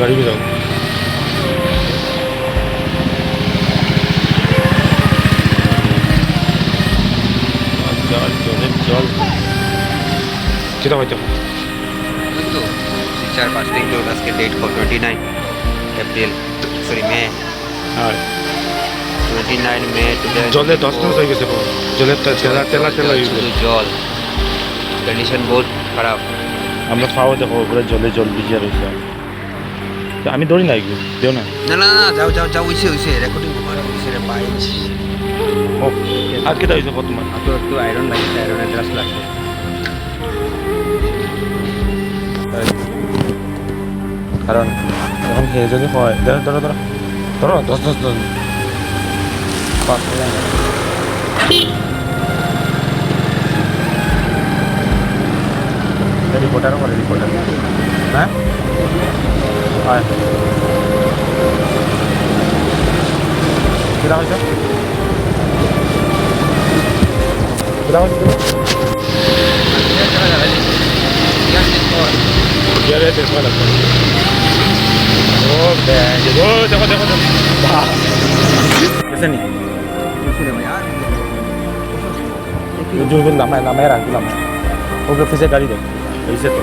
গাড়ি বেরাও জল। কিরম হইতে চার পাঁচ দিন আজকে date call twenty nine April sorry May আর টোয়েন্টি নাইন মে জলে দশ মাস হয়ে গেছে। জলের তে- তেলা তেলা তেলা জল। কন্ডিশন বহুত খারাপ। আমরা খাওয়া দেখো পুরো জলে জল ভিজিয়ে রয়েছে। তো আমি ধরি না এগুলো দেও না। না না না যাও যাও যাও হইছে হইছে রেকর্ডিং তোমার হইছে রে পাই ও আর কেটা হয়েছে তোমার তো একটু আয়রন লাগিছে আয়রনের ড্রাস লাগছে কারণ এখন খেয়ে যদি হয় ধরো ধরো ধরো ধরো দশ দশ দশ পাঁচ রিপোর্টারও করে রিপোর্টার হ্যাঁ? 아. 그다음이죠? 그다음이죠? Ya ves, es buena. Oh, venga. Oh, tengo, tengo, tengo. Va. ¿Qué es el niño? 요즘 남아 남아라 그 남아. 거기 회사 가리 돼. 있어 또.